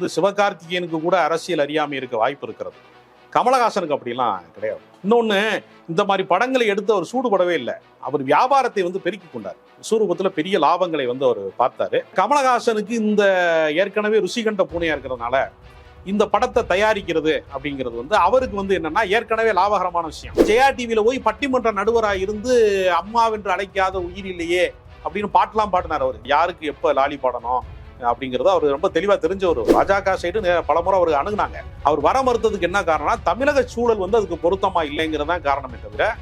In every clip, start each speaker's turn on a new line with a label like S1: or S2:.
S1: வந்து சிவகார்த்திகேயனுக்கு கூட அரசியல் அறியாமை இருக்க வாய்ப்பு இருக்கிறது. கமலஹாசனுக்கு அப்படிலாம் கிடையாது. இன்னொன்று இந்த மாதிரி படங்களை எடுத்து அவர் சூடுபடவே இல்லை. அவர் வியாபாரத்தை வந்து பெருக்கி கொண்டார். சூரூபத்தில் பெரிய லாபங்களை வந்து அவர் பார்த்தாரு. கமலஹாசனுக்கு இந்த ஏற்கனவே ருசிகண்ட பூனையாக இருக்கிறதுனால இந்த படத்தை தயாரிக்கிறது அப்படிங்கிறது வந்து அவருக்கு வந்து என்னன்னா ஏற்கனவே லாபகரமான விஷயம். ஜெயா டிவியில போய் பட்டிமன்ற நடுவராக இருந்து அம்மாவென்று அழைக்காத உயிர் இல்லையே அப்படின்னு பாட்டெல்லாம் பாடினார் அவர். யாருக்கு எப்போ லாலி பாடணும்? அப்படிங்கிறது அவர் ரொம்ப தெளிவா தெரிஞ்ச ஒரு பாஜக சைடு பலமுறை அவருக்கு அணுகுனாங்க. அவர் வர மறுத்ததுக்கு என்ன காரணம்னா தமிழக சூழல் வந்து அதுக்கு பொருத்தமா இல்லைங்கிறது தான் காரணமே தவிர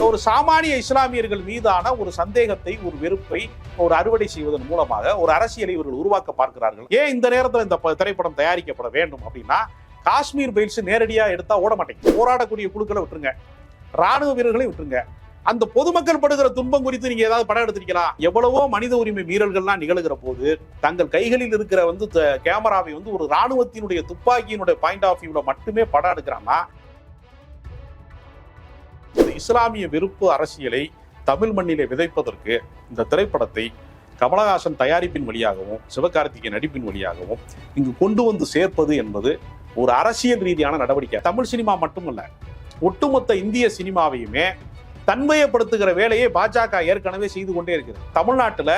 S1: ஒரு சாமானிய இஸ்லாமியர்கள் மீதான ஒரு சந்தேகத்தை ஒரு வெறுப்பை ஒரு அறுவடை செய்வதன் மூலமாக ஒரு அரசியலை இவர்கள் உருவாக்க பார்க்கிறார்கள். ஏன் இந்த நேரத்தில் இந்த ப- திரைப்படம் தயாரிக்கப்பட வேண்டும் அப்படின்னா காஷ்மீர் பயிற்சி நேரடியாக எடுத்தா ஓட மாட்டேங்குது. போராடக்கூடிய குழுக்களை விட்டுருங்க. ராணுவ வீரர்களை விட்டுருங்க. அந்த பொதுமக்கள் படுகிற துன்பம் குறித்து நீங்க ஏதாவது படம் எடுத்திருக்கலாம் எவ்வளவோ மனித உரிமை மீறல்கள்லாம் நிகழ்கிற போது தங்கள் கைகளில் இருக்கிற வந்து கேமராவை வந்து ஒரு ராணுவத்தினுடைய துப்பாக்கியினுடைய பாயிண்ட் ஆஃப் வியூல மட்டுமே படம் எடுக்கிறான்னா இஸ்லாமிய வெறுப்பு அரசியலை தமிழ் மண்ணிலே விதைப்பதற்கு இந்த திரைப்படத்தை கமலஹாசன் தயாரிப்பின் வழியாகவும் சிவகார்த்திகேயன் நடிப்பின் வழியாகவும் இங்கு கொண்டு வந்து சேர்ப்பது என்பது ஒரு அரசியல் ரீதியான நடவடிக்கை. தமிழ் சினிமா மட்டுமல்ல ஒட்டுமொத்த இந்திய சினிமாவையுமே தன்மையப்படுத்துகிற வேலையை பாஜக ஏற்கனவே செய்து கொண்டே இருக்கிறது தமிழ்நாட்டில்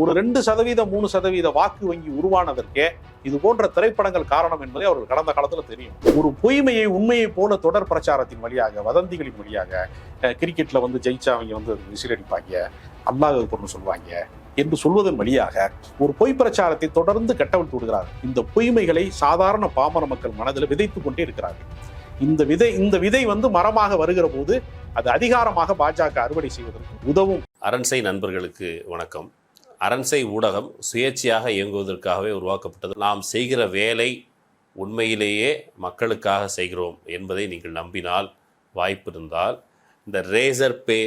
S1: ஒரு ரெண்டு சதவீதம் மூணு சதவீத வாக்கு வங்கி உருவானதற்கே இது போன்ற திரைப்படங்கள் காரணம் என்பதை அவர்கள் கடந்த காலத்தில் தெரியும். ஒரு பொய்மையை உண்மையை போல தொடர் பிரச்சாரத்தின் வழியாக வதந்திகளின் வழியாக கிரிக்கெட்ல வந்து ஜெயிச்சா அவங்க வந்து விசில் அடிப்பாங்க அல்லாஹ் பொருள் சொல்லுவாங்க என்று சொல்வதன் வழியாக ஒரு பொய் பிரச்சாரத்தை தொடர்ந்து கட்டவிழ்த்து விடுகிறார் இந்த பொய்மைகளை சாதாரண பாமர மக்கள் மனதில் விதைத்துக் கொண்டே இருக்கிறார்கள். இந்த விதை இந்த விதை வந்து மரமாக வருகிற போது அது அதிகாரமாக பாஜக அறுவடை செய்வதற்கு உதவும்.
S2: அரண்சை நண்பர்களுக்கு வணக்கம். அரண்சை ஊடகம் சுயேட்சையாக இயங்குவதற்காகவே உருவாக்கப்பட்டது. நாம் செய்கிற வேலை உண்மையிலேயே மக்களுக்காக செய்கிறோம் என்பதை நீங்கள் நம்பினால் வாய்ப்பு இருந்தால் இந்த ரேசர் பே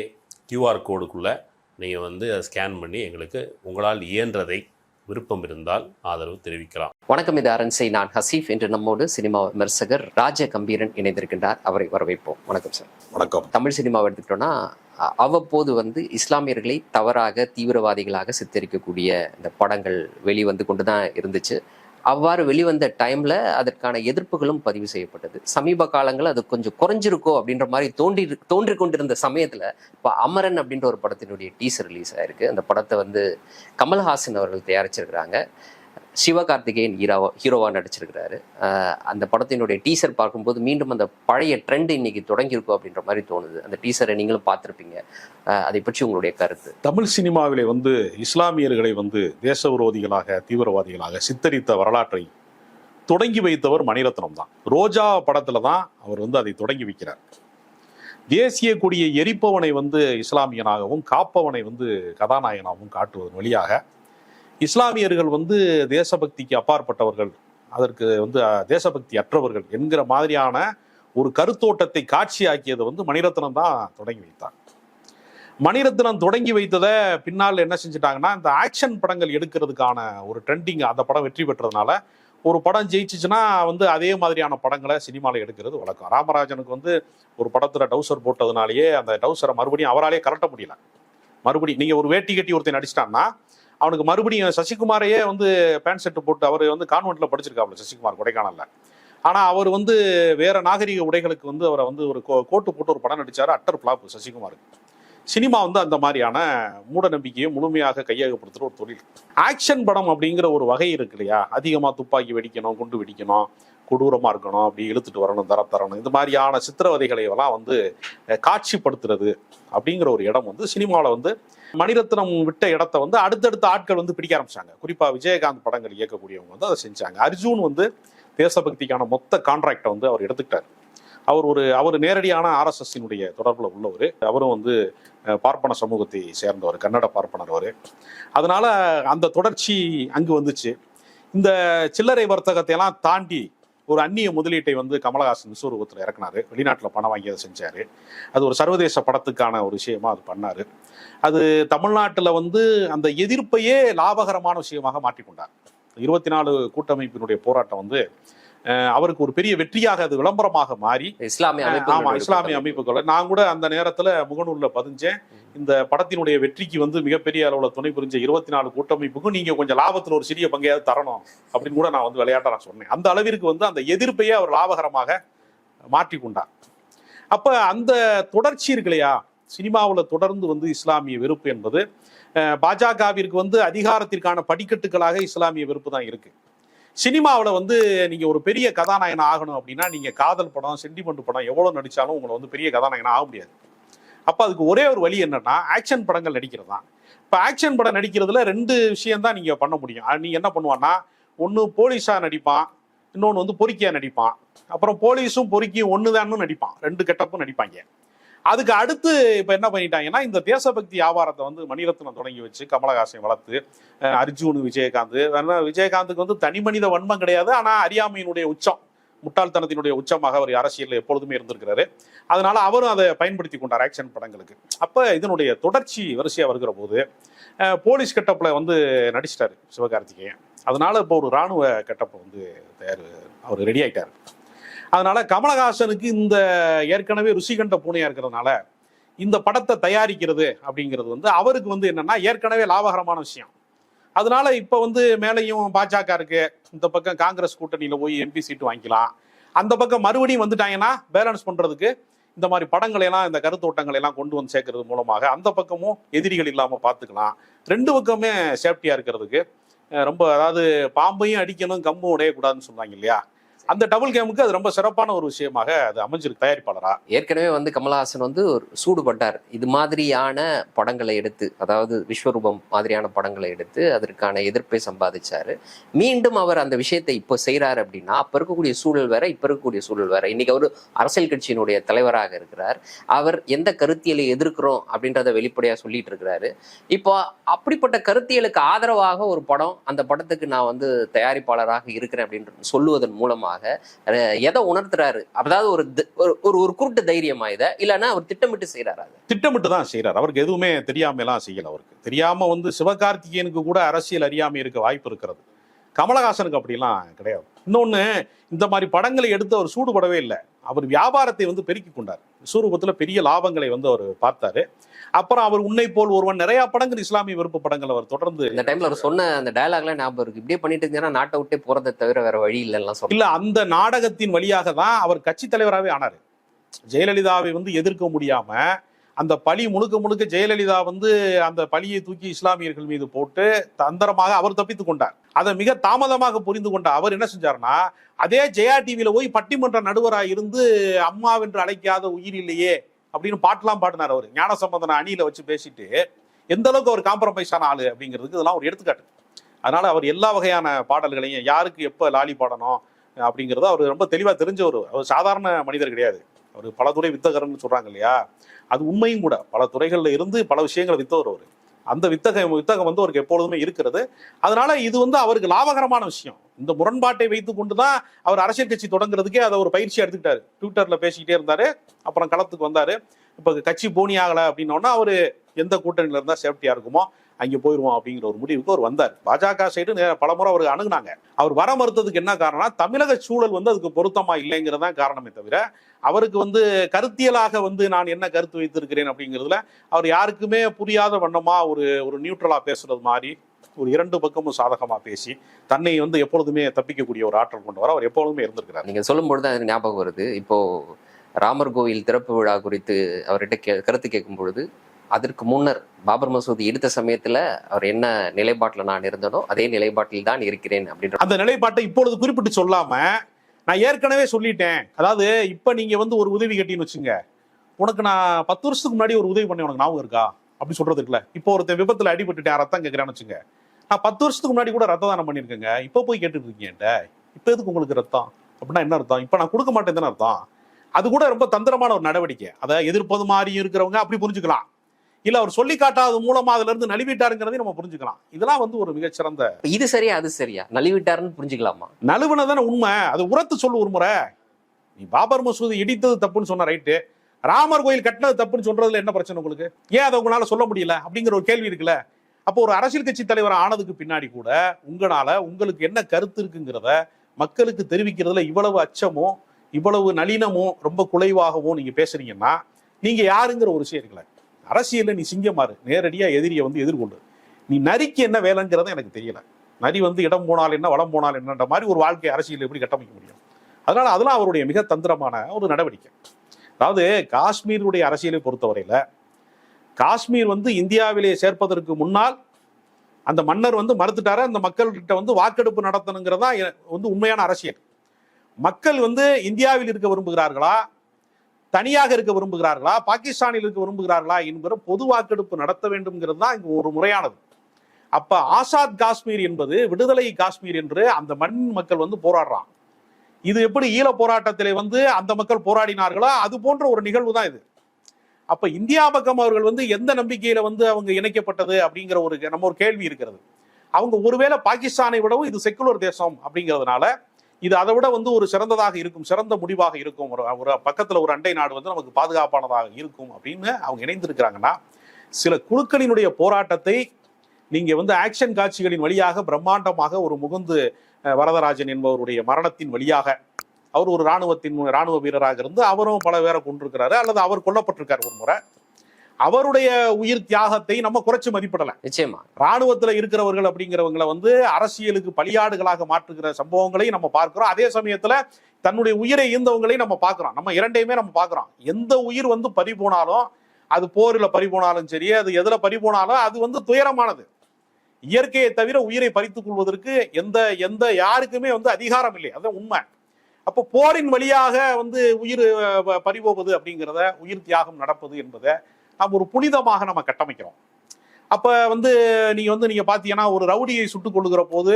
S2: கியூஆர் கோடுக்குள்ளே நீங்கள் வந்து அதை ஸ்கேன் பண்ணி எங்களுக்கு உங்களால் இயன்றதை விருப்பம் இருந்தால் ஆதரவு தெரிவிக்கலாம்.
S3: வணக்கம் இது அரண்சை நான் ஹசீஃப். என்று நம்மோடு சினிமா விமர்சகர் ராஜ கம்பீரன் இணைந்திருக்கின்றார். அவரை வரவேற்போம். வணக்கம் சார்.
S1: வணக்கம்.
S3: தமிழ் சினிமாவை எடுத்துக்கிட்டோம்னா அவ்வப்போது வந்து இஸ்லாமியர்களை தவறாக தீவிரவாதிகளாக சித்தரிக்கக்கூடிய இந்த படங்கள் வெளிவந்து கொண்டு தான் இருந்துச்சு. அவ்வாறு வெளிவந்த டைம்ல அதற்கான எதிர்ப்புகளும் பதிவு செய்யப்பட்டது. சமீப காலங்களில் அது கொஞ்சம் குறைஞ்சிருக்கோ அப்படின்ற மாதிரி தோன்றி தோன்றி கொண்டிருந்த சமயத்துல இப்போ அமரன் அப்படின்ற ஒரு படத்தினுடைய டீசர் ரிலீஸ் ஆயிருக்கு. அந்த படத்தை வந்து கமல்ஹாசன் அவர்கள் தயாரிச்சிருக்கிறாங்க. சிவகார்த்திகேயன் ஹீரோவா ஹீரோவாக நடிச்சிருக்கிறாரு அந்த படத்தினுடைய டீசர் பார்க்கும்போது மீண்டும் அந்த பழைய ட்ரெண்ட் இன்னைக்கு தொடங்கியிருக்கும் அப்படின்ற மாதிரி தோணுது. அந்த டீசரை நீங்களும் பார்த்துருப்பீங்க. அதை பற்றி உங்களுடைய கருத்து.
S1: தமிழ் சினிமாவிலே வந்து இஸ்லாமியர்களை வந்து தேச விரோதிகளாக தீவிரவாதிகளாக சித்தரித்த வரலாற்றை தொடங்கி வைத்தவர் மணிரத்னம் தான். ரோஜா படத்துல தான் அவர் வந்து அதை தொடங்கி வைக்கிறார். தேசிய கொடியை எரிப்பவனை வந்து இஸ்லாமியனாகவும் காப்பவனை வந்து கதாநாயகனாகவும் காட்டுவதன் வழியாக இஸ்லாமியர்கள் வந்து தேசபக்திக்கு அப்பாற்பட்டவர்கள். அதற்கு வந்து தேசபக்தி அற்றவர்கள் என்கிற மாதிரியான ஒரு கருத்தோட்டத்தை காட்சியாக்கியது வந்து மணிரத்னம் தான் தொடங்கி வைத்தார். மணிரத்னம் தொடங்கி வைத்ததை பின்னால் என்ன செஞ்சுட்டாங்கன்னா இந்த ஆக்ஷன் படங்கள் எடுக்கிறதுக்கான ஒரு ட்ரெண்டிங் அந்த படம் வெற்றி பெற்றதுனால ஒரு படம் ஜெயிச்சிச்சுன்னா வந்து அதே மாதிரியான படங்களை சினிமாவில் எடுக்கிறது வழக்கம். ராமராஜனுக்கு வந்து ஒரு படத்தில் டவுசர் போட்டதுனாலேயே அந்த டவுசரை மறுபடியும் அவராலே கலட்ட முடியல. மறுபடியும் நீங்கள் ஒரு வேட்டி கட்டி ஒருத்தன் நடிச்சிட்டான்னா அவனுக்கு மறுபடியும் சசிகுமாரையே வந்து பேண்ட் செட்டு போட்டு அவர் வந்து கான்வென்ட்ல படிச்சிருக்காப்ல சசிகுமார் கொடைக்கானல்ல. ஆனா அவர் வந்து வேற நாகரிக உடைகளுக்கு வந்து அவரை வந்து ஒரு கோ- கோட்டு போட்டு ஒரு படம் நடிச்சாரு அட்டர் பிளாப்பு சசிகுமார். சினிமா வந்து அந்த மாதிரியான மூட நம்பிக்கையை முழுமையாக கையகப்படுத்துகிற ஒரு தொழில். ஆக்ஷன் படம் அப்படிங்கிற ஒரு வகை இருக்கு இல்லையா? அதிகமாக துப்பாக்கி வெடிக்கணும் குண்டு வெடிக்கணும் கொடூரமா இருக்கணும் அப்படி இழுத்துட்டு வரணும் தர தரணும். இந்த மாதிரியான சித்திரவதைகளை எல்லாம் வந்து காட்சிப்படுத்துறது அப்படிங்கிற ஒரு இடம் வந்து சினிமாவில் வந்து மணிரத்னம் விட்ட இடத்த வந்து அடுத்தடுத்த ஆட்கள் வந்து பிடிக்க ஆரம்பிச்சாங்க. குறிப்பா விஜயகாந்த் படங்கள் இயக்கக்கூடியவங்க வந்து அதை செஞ்சாங்க. அர்ஜுன் வந்து தேசபக்திக்கான மொத்த கான்ட்ராக்டை வந்து அவர் எடுத்துக்கிட்டார். அவர் ஒரு அவர் நேரடியான ஆர்எஸ்எஸ்ஸினுடைய தொடர்பில் உள்ளவர். அவரும் வந்து பார்ப்பன சமூகத்தை சேர்ந்தவர் கன்னட பார்ப்பனர் அவர். அதனால அந்த தொடர்ச்சி அங்கு வந்துச்சு. இந்த சில்லறை வர்த்தகத்தை எல்லாம் தாண்டி ஒரு அந்நிய முதலீட்டை வந்து கமலஹாசன் விஸ்வரூபத்தில் இறக்குனாரு. வெளிநாட்டில் பணம் வாங்கி அதை செஞ்சாரு. அது ஒரு சர்வதேச படத்துக்கான ஒரு விஷயமா அது பண்ணாரு. அது தமிழ்நாட்டில் வந்து அந்த எதிர்ப்பையே லாபகரமான விஷயமாக மாற்றிக்கொண்டார். இருபத்தி நாலு கூட்டமைப்பினுடைய போராட்டம் வந்து அவருக்கு ஒரு பெரிய வெற்றியாக அது விளம்பரமாக மாறி
S3: இஸ்லாமிய
S1: ஆமா இஸ்லாமிய அமைப்புகள் நான் கூட அந்த நேரத்துல முகநூல்ல பதிஞ்சேன். இந்த படத்தினுடைய வெற்றிக்கு வந்து மிகப்பெரிய அளவுல துணை புரிஞ்ச இருபத்தி நாலு கூட்டமைப்புக்கும் நீங்க கொஞ்சம் லாபத்துல ஒரு சிறிய பங்கையாவது தரணும் அப்படின்னு கூட நான் வந்து விளையாட்டா நான் சொன்னேன். அந்த அளவிற்கு வந்து அந்த எதிர்ப்பையே அவர் லாபகரமாக மாற்றி கொண்டார் அப்ப அந்த தொடர்ச்சி இருக்கு இல்லையா சினிமாவில் தொடர்ந்து வந்து இஸ்லாமிய வெறுப்பு என்பது பாஜகவிற்கு வந்து அதிகாரத்திற்கான படிக்கட்டுகளாக இஸ்லாமிய வெறுப்பு தான் இருக்கு. சினிமாவில் வந்து நீங்க ஒரு பெரிய கதாநாயகன் ஆகணும் அப்படின்னா நீங்க காதல் படம் சென்டிமெண்ட் படம் எவ்வளவு நடித்தாலும் உங்களை வந்து பெரிய கதாநாயகன் ஆக முடியாது. அப்போ அதுக்கு ஒரே ஒரு வழி என்னன்னா ஆக்ஷன் படங்கள் நடிக்கிறது தான் இப்போ ஆக்ஷன் படம் நடிக்கிறதுல ரெண்டு விஷயம் தான் நீங்க பண்ண முடியும். அது நீங்க என்ன பண்ணுவான்னா ஒன்று போலீஸா நடிப்பான் இன்னொன்று வந்து பொறுக்கியாக நடிப்பான். அப்புறம் போலீஸும் பொறுக்கியும் ஒன்று நடிப்பான். ரெண்டு கெட்டப்பும் நடிப்பாங்க. அதுக்கு அடுத்து இப்போ என்ன பண்ணிட்டாங்கன்னா இந்த தேசபக்தி வியாபாரத்தை வந்து மணிரத்னம் தொடங்கி வச்சு கமலஹாசன் வளர்த்து அர்ஜுன் விஜயகாந்த் விஜயகாந்துக்கு வந்து தனி மனித வன்மம் கிடையாது. ஆனால் அறியாமையினுடைய உச்சம் முட்டாள்தனத்தினுடைய உச்சமாக அவர் அரசியலில் எப்பொழுதுமே இருந்திருக்கிறாரு. அதனால அவரும் அதை பயன்படுத்தி கொண்டார் ஆக்ஷன் படங்களுக்கு. அப்போ இதனுடைய தொடர்ச்சி வரிசையாக வருகிற போது போலீஸ் கெட்டப்பில் வந்து நடிச்சிட்டாரு சிவகார்த்திகேயன். அதனால இப்போ ஒரு ராணுவ கட்டப்பை வந்து தயார் அவர் ரெடி ஆயிட்டார். அதனால கமலஹாசனுக்கு இந்த ஏற்கனவே ருசிகண்ட பூனையா இருக்கிறதுனால இந்த படத்தை தயாரிக்கிறது அப்படிங்கிறது வந்து அவருக்கு வந்து என்னன்னா ஏற்கனவே லாபகரமான விஷயம். அதனால இப்ப வந்து மேலையும் பாஜக இருக்கு. இந்த பக்கம் காங்கிரஸ் கூட்டணியில போய் எம்பி சீட்டு வாங்கிக்கலாம். அந்த பக்கம் மறுபடியும் வந்துட்டாங்கன்னா பேலன்ஸ் பண்றதுக்கு இந்த மாதிரி படங்களை எல்லாம் இந்த கருத்தோட்டங்களை எல்லாம் கொண்டு வந்து சேர்க்கறது மூலமாக அந்த பக்கமும் எதிரிகள் இல்லாம பார்த்துக்கலாம். ரெண்டு பக்கமே சேஃப்டியா இருக்கிறதுக்கு ரொம்ப அதாவது பாம்பையும் அடிக்கணும் கம்பும் உடையக்கூடாதுன்னு சொன்னாங்க இல்லையா? அந்த டபுள் கேமுக்கு அது ரொம்ப சிறப்பான ஒரு விஷயமாக அது அமைஞ்சிருக்கு தயாரிப்பாளரா?
S3: ஏற்கனவே வந்து கமலஹாசன் வந்து ஒரு சூடுபட்டார் இது மாதிரியான படங்களை எடுத்து அதாவது விஸ்வரூபம் மாதிரியான படங்களை எடுத்து அதற்கான எதிர்ப்பை சம்பாதிச்சாரு. மீண்டும் அவர் அந்த விஷயத்தை இப்போ செய்கிறார் அப்படின்னா அப்போ இருக்கக்கூடிய சூழல் வேற இப்போ இருக்கக்கூடிய சூழல் வேற. இன்னைக்கு அவர் அரசியல் கட்சியினுடைய தலைவராக இருக்கிறார். அவர் எந்த கருத்தியலை எதிர்க்கிறோம் அப்படின்றத வெளிப்படையாக சொல்லிட்டு இருக்கிறாரு. இப்போ அப்படிப்பட்ட கருத்தியலுக்கு ஆதரவாக ஒரு படம் அந்த படத்துக்கு நான் வந்து தயாரிப்பாளராக இருக்கிறேன் அப்படின்னு சொல்லுவதன் மூலமாக மூலமாக எதை உணர்த்துறாரு? அதாவது ஒரு ஒரு- ஒரு குருட்டு தைரியமா இதை? இல்லைன்னா அவர் திட்டமிட்டு செய்யறாரு
S1: திட்டமிட்டு தான் செய்யறாரு அவருக்கு எதுவுமே தெரியாம எல்லாம் செய்யல அவருக்கு. தெரியாம வந்து சிவகார்த்திகேயனுக்கு கூட அரசியல் அறியாமை இருக்க வாய்ப்பு இருக்கிறது. கமலஹாசனுக்கு அப்படிலாம் கிடையாது. இன்னொன்னு இந்த மாதிரி படங்களை எடுத்து அவர் சூடுபடவே இல்லை. அவர் வியாபாரத்தை வந்து பெருக்கி கொண்டார். விஸ்வரூபத்துல பெரிய லாபங்களை வந்து அவர் பார்த்தாரு. அப்புறம் அவர் உன்னை போல் ஒருவன் நிறைய படங்கள் இஸ்லாமிய விருப்ப படங்கள் அவர் தொடர்ந்து
S3: இந்த டைம்ல அவர் சொன்ன அந்த டயலாக்லாம் ஞாபகம் இருக்கு. இப்படியே பண்ணிட்டு இருந்தீங்கன்னா நாட்டை விட்டே போறதை தவிர வேற வழி இல்லைன்னா சொல்ல
S1: இல்ல அந்த நாடகத்தின் வழியாக தான் அவர் கட்சி தலைவராகவே ஆனாரு. ஜெயலலிதாவை வந்து எதிர்க்க முடியாம அந்த பழி முழுக்க முழுக்க ஜெயலலிதா வந்து அந்த பழியை தூக்கி இஸ்லாமியர்கள் மீது போட்டு தந்திரமாக அவர் தப்பித்துக் கொண்டார். அதை மிக தாமதமாக புரிந்து கொண்ட அவர் என்ன செஞ்சாருன்னா அதே ஜெயா டிவியில போய் பட்டிமன்ற நடுவராக இருந்து அம்மாவென்று அழைக்காத உயிர் இல்லையே அப்படின்னு பாட்டெலாம் பாடினார் அவர். ஞானசம்பந்தன அணியில் வச்சு பேசிட்டு எந்த அளவுக்கு அவர் காம்ப்ரமைஸ் ஆன ஆளு அப்படிங்கிறதுக்கு இதெல்லாம் ஒரு எடுத்துக்காட்டு. அதனால அவர் எல்லா வகையான பாடல்களையும் யாருக்கு எப்போ லாலி பாடணும் அப்படிங்கிறத அவர் ரொம்ப தெளிவாக தெரிஞ்சவர். அவர் சாதாரண மனிதர் கிடையாது. அவர் பல துறை வித்தகர்னு சொல்கிறாங்க இல்லையா? அது உண்மையும் கூட. பல துறைகளில் இருந்து பல விஷயங்களை வித்தவர் அவர். அந்த வித்தகம் வித்தகம் வந்து அவருக்கு எப்பொழுதுமே இருக்கிறது. அதனால இது வந்து அவருக்கு லாபகரமான விஷயம். இந்த முரண்பாட்டை வைத்து கொண்டு தான் அவர் அரசியல் கட்சி தொடங்குறதுக்கே அதை ஒரு பயிற்சி எடுத்துக்கிட்டாரு. ட்விட்டர்ல பேசிக்கிட்டே இருந்தாரு. அப்புறம் களத்துக்கு வந்தாரு. இப்போ கட்சி போனி ஆகல அப்படின்னோன்னா அவரு எந்த கூட்டணியில இருந்தா சேஃப்டியா இருக்குமோ அங்கே போயிடுவோம் அப்படிங்கிற ஒரு முடிவுக்கு அவர் வந்தார். பாஜக சைடு பல முறை அவருக்கு அணுகுனாங்க. அவர் வர மறுத்ததுக்கு என்ன காரணம்னா தமிழக சூழல் வந்து அதுக்கு பொருத்தமா இல்லைங்கிறதான் காரணமே தவிர அவருக்கு வந்து கருத்தியலாக வந்து நான் என்ன கருத்து வைத்திருக்கிறேன் அப்படிங்கிறதுல அவர் யாருக்குமே புரியாத வண்ணமா ஒரு ஒரு நியூட்ரலா பேசுறது மாதிரி ஒரு இரண்டு பக்கமும் சாதகமா பேசி தன்னை வந்து எப்பொழுதுமே தப்பிக்கக்கூடிய ஒரு ஆற்றல் கொண்டவர் அவர் எப்பொழுதுமே இருந்திருக்கிறார்.
S3: நீங்க சொல்லும் பொழுது எனக்கு ஞாபகம் வருது. இப்போ ராமர் கோவில் திறப்பு விழா குறித்து அவர்கிட்ட கே கருத்து கேட்கும் பொழுது அதற்கு முன்னர் பாபர் மசூதி எடுத்த சமயத்துல அவர் என்ன நிலைப்பாட்டில் நான் இருந்தனோ அதே நிலைப்பாட்டில் தான் இருக்கிறேன் அப்படின்ற
S1: அந்த நிலைப்பாட்டை இப்பொழுது குறிப்பிட்டு சொல்லாம நான் ஏற்கனவே சொல்லிட்டேன். அதாவது இப்ப நீங்க வந்து ஒரு உதவி கட்டின்னு வச்சுங்க. உனக்கு நான் பத்து வருஷத்துக்கு முன்னாடி ஒரு உதவி பண்ணி உனக்கு ஞாபகம் இருக்கா? அப்படி சொல்றது இருக்குல்ல இப்போ ஒருத்தன் விபத்துல அடிபட்டுட்டேன் ரத்தம் கேட்கறான்னு வச்சுங்க. நான் பத்து வருஷத்துக்கு முன்னாடி கூட ரத்த தானம் பண்ணியிருக்கேங்க. இப்போ போய் கேட்டுட்டு இப்போ எதுக்கு உங்களுக்கு ரத்தம்? அப்படின்னா என்ன அர்த்தம்? இப்போ நான் கொடுக்க மாட்டேன் தானே அர்த்தம்? அது கூட ரொம்ப தந்திரமான ஒரு நடவடிக்கை. அதை எதிர்ப்பது மாதிரி இருக்கிறவங்க அப்படி புரிஞ்சுக்கலாம். இல்ல அவர் சொல்லி காட்டாத மூலமா அதுல இருந்து நழுவிட்டாருங்கிறதையும் நம்ம புரிஞ்சுக்கலாம். இதெல்லாம் வந்து ஒரு மிகச்சிறந்த
S3: இது சரியா அது சரியா? நலிவிட்டாருன்னு புரிஞ்சுக்கலாமா?
S1: நழுவுனதானே உண்மை. அது உரத்து சொல்லு ஒரு முறை. நீ பாபர் மசூதி இடித்தது தப்புன்னு சொன்ன ரைட்டு. ராமர் கோயில் கட்டினது தப்புன்னு சொல்றதுல என்ன பிரச்சனை உங்களுக்கு? ஏன் அதை உங்களால சொல்ல முடியல? அப்படிங்கிற ஒரு கேள்வி இருக்குல்ல. அப்போ ஒரு அரசியல் கட்சி தலைவர் ஆனதுக்கு பின்னாடி கூட உங்களால உங்களுக்கு என்ன கருத்து இருக்குங்கிறத மக்களுக்கு தெரிவிக்கிறதுல இவ்வளவு அச்சமோ இவ்வளவு நளினமோ ரொம்ப குலைவாகவோ நீங்க பேசுறீங்கன்னா நீங்க யாருங்கிற ஒரு விஷயம் இருக்குல்ல அரசியல்ல நீ சிங்கமாறு நேரடியா எதிரியை வந்து எதிர்கொண்டு நீ நரிக்கு என்ன வேலைங்கிறத எனக்கு தெரியல. நரி வந்து இடம் போனால் என்ன வளம் போனால் என்னன்ற மாதிரி ஒரு வாழ்க்கை அரசியல் எப்படி கட்டமைக்க முடியும்? அதனால அதெல்லாம் அவருடைய மிக தந்திரமான ஒரு நடவடிக்கை. அதாவது காஷ்மீருடைய அரசியலை பொறுத்தவரையில காஷ்மீர் வந்து இந்தியாவிலே சேர்ப்பதற்கு முன்னால் அந்த மன்னர் வந்து மறுத்துட்டார. அந்த மக்கள்கிட்ட வந்து வாக்கெடுப்பு நடத்தணுங்கிறதா வந்து உண்மையான அரசியல். மக்கள் வந்து இந்தியாவில் இருக்க விரும்புகிறார்களா? தனியாக இருக்க விரும்புகிறார்களா? பாகிஸ்தானில் இருக்க விரும்புகிறார்களா? என்கிற பொது வாக்கெடுப்பு நடத்த வேண்டும்ங்கிறது தான் இங்கு ஒரு முறையானது. அப்ப ஆசாத் காஷ்மீர் என்பது விடுதலை காஷ்மீர் என்று அந்த மண் மக்கள் வந்து போராடுறான். இது எப்படி ஈழ போராட்டத்திலே வந்து அந்த மக்கள் போராடினார்களோ? அது போன்ற ஒரு நிகழ்வு தான் இது. அப்ப இந்தியா பக்கம் அவர்கள் வந்து எந்த நம்பிக்கையில வந்து அவங்க இணைக்கப்பட்டது அப்படிங்கிற ஒரு நம்ம ஒரு கேள்வி இருக்கிறது. அவங்க ஒருவேளை பாகிஸ்தானை விடவும் இது செக்குலர் தேசம் அப்படிங்கிறதுனால இது அதை விட வந்து ஒரு சிறந்ததாக இருக்கும் சிறந்த முடிவாக இருக்கும். ஒரு ஒரு பக்கத்துல ஒரு அண்டை நாடு வந்து நமக்கு பாதுகாப்பானதாக இருக்கும் அப்படின்னு அவங்க இணைந்திருக்கிறாங்கன்னா சில குழுக்களினுடைய போராட்டத்தை நீங்க வந்து ஆக்ஷன் காட்சிகளின் வழியாக பிரம்மாண்டமாக ஒரு முகுந்து வரதராஜன் என்பவருடைய மரணத்தின் வழியாக அவர் ஒரு ராணுவத்தின் ராணுவ வீரராக இருந்து அவரும் பல பேரை கொண்டிருக்கிறாரு அல்லது அவர் கொல்லப்பட்டிருக்காரு ஒரு முறை. அவருடைய உயிர் தியாகத்தை நம்ம குறைச்சு மதிப்பிடல.
S3: நிச்சயமா.
S1: ராணுவத்துல இருக்கிறவர்கள் அப்படிங்கிறவங்களை வந்து அரசியலுக்கு பலியாடுகளாக மாற்றுகிற சம்பவங்களை நம்ம பார்க்கிறோம். அதே சமயத்துல தன்னுடைய உயிரை ஈந்தவங்களையும் நம்ம பார்க்கிறோம். நம்ம இரண்டையுமே நம்ம பார்க்கிறோம். எந்த உயிர் வந்து பறி போனாலும் அது போரில் பறி போனாலும் சரி அது எதுல பறி போனாலும் அது வந்து துயரமானது. இயற்கையை தவிர உயிரை பறித்துக் கொள்வதற்கு எந்த எந்த யாருக்குமே வந்து அதிகாரம் இல்லை. அதான் உண்மை. அப்போ போரின் வழியாக வந்து உயிர் பறிபோவது அப்படிங்கிறத உயிர் தியாகம் நடப்பது என்பதை நம்ம ஒரு புனிதமாக நம்ம கட்டமைக்கிறோம். அப்போ வந்து நீங்க வந்து நீங்க பாத்தீங்கன்னா ஒரு ரவுடியை சுட்டுக் கொள்ளுகிற போது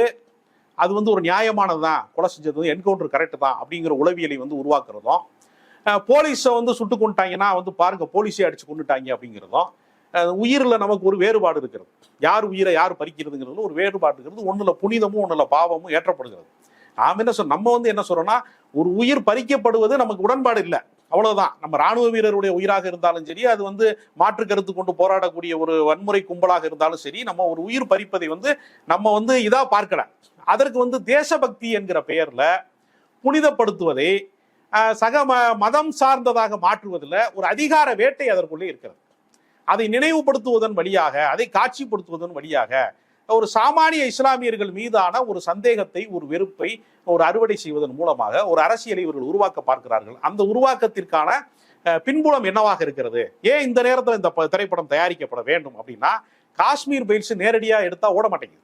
S1: அது வந்து ஒரு நியாயமானது தான் கொலை செஞ்சது என்கவுண்டர் கரெக்ட் தான் அப்படிங்கிற உளவியலை வந்து உருவாக்குறதும் போலீஸை வந்து சுட்டு கொண்டுட்டாங்கன்னா வந்து பாருங்க போலீஸே அடிச்சு கொண்டுட்டாங்க அப்படிங்கிறதும் உயிரில் நமக்கு ஒரு வேறுபாடு இருக்கிறது. யார் உயிரை யார் பறிக்கிறதுங்கிறது ஒரு வேறுபாடு இருக்கிறது. ஒன்றில் புனிதமும் ஒன்றில் பாவமும் ஏற்றப்படுகிறது. நாம என்ன சொல் நம்ம வந்து என்ன சொல்றோம்னா ஒரு உயிர் பறிக்கப்படுவது நமக்கு உடன்பாடு இல்லை. அவ்வளவுதான். நம்ம ராணுவ வீரருடைய உயிராக இருந்தாலும் சரி அது வந்து மாற்று கருத்து கொண்டு போராடக்கூடிய ஒரு வன்முறை கும்பலாக இருந்தாலும் சரி நம்ம ஒரு உயிர் பறிப்பதை வந்து நம்ம வந்து இதா பார்க்கல. அதற்கு வந்து தேசபக்தி என்கிற பெயர்ல புனிதப்படுத்துவதை சக ம- மதம் சார்ந்ததாக மாற்றுவதில் ஒரு அதிகார வேட்டை அதற்குள்ளே இருக்கிறது. அதை நினைவுபடுத்துவதன் வழியாக அதை காட்சிப்படுத்துவதன் வழியாக ஒரு சாமானிய இஸ்லாமியர்கள் மீதான ஒரு சந்தேகத்தை ஒரு வெறுப்பை ஒரு அறுவடை செய்வதன் மூலமாக ஒரு அரசியலை இவர்கள் உருவாக்க பார்க்கிறார்கள். அந்த உருவாக்கத்திற்கான அஹ், பின்புலம் என்னவாக இருக்கிறது? ஏன் இந்த நேரத்தில் இந்த திரைப்படம் தயாரிக்கப்பட வேண்டும் அப்படின்னா காஷ்மீர் பயிற்சி நேரடியாக எடுத்தா ஓட மாட்டேங்குது.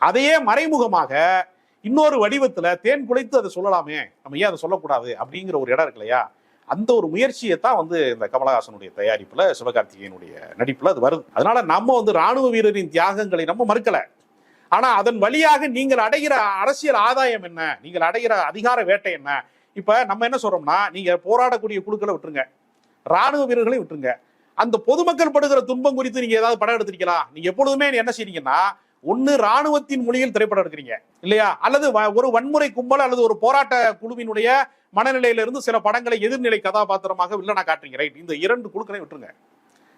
S1: அதையே மறைமுகமாக இன்னொரு வடிவத்துல தேன் குலைத்து அதை சொல்லலாமே நம்ம ஏன் அதை சொல்லக்கூடாது? அப்படிங்கிற ஒரு இடம் இருக்கு இல்லையா? அந்த ஒரு முயற்சியை தான் வந்து இந்த கமலஹாசனுடைய தயாரிப்புல சிவகார்த்திகேயனுடைய நடிப்புல அது வருது. அதனால நம்ம வந்து ராணுவ வீரரின் தியாகங்களை நம்ம மறுக்கல. ஆனா அதன் வழியாக நீங்கள் அடைகிற அரசியல் ஆதாயம் என்ன? நீங்கள் அடைகிற அதிகார வேட்டை என்ன? இப்ப நம்ம என்ன சொல்றோம்னா நீங்க போராடக்கூடிய குழுக்களை விட்டுருங்க. ராணுவ வீரர்களை விட்டுருங்க. அந்த பொதுமக்கள் படுகிற துன்பம் குறித்து நீங்க ஏதாவது படம் எடுத்திருக்கலாம். நீங்க எப்பொழுதுமே என்ன செய்றீங்கன்னா ஒன்னு ராணுவத்தின் மொழியில் திரைப்படம் எடுக்கிறீங்க. இல்லையா? அல்லது வ- ஒரு வன்முறை கும்பல் அல்லது ஒரு போராட்ட குழுவினுடைய மனநிலையிலிருந்து சில படங்களை எதிர்நிலை கதாபாத்திரமாக வில்லனா காட்டுறீங்க. ரைட் இந்த இரண்டு குழுக்களையும் விட்டுருங்க.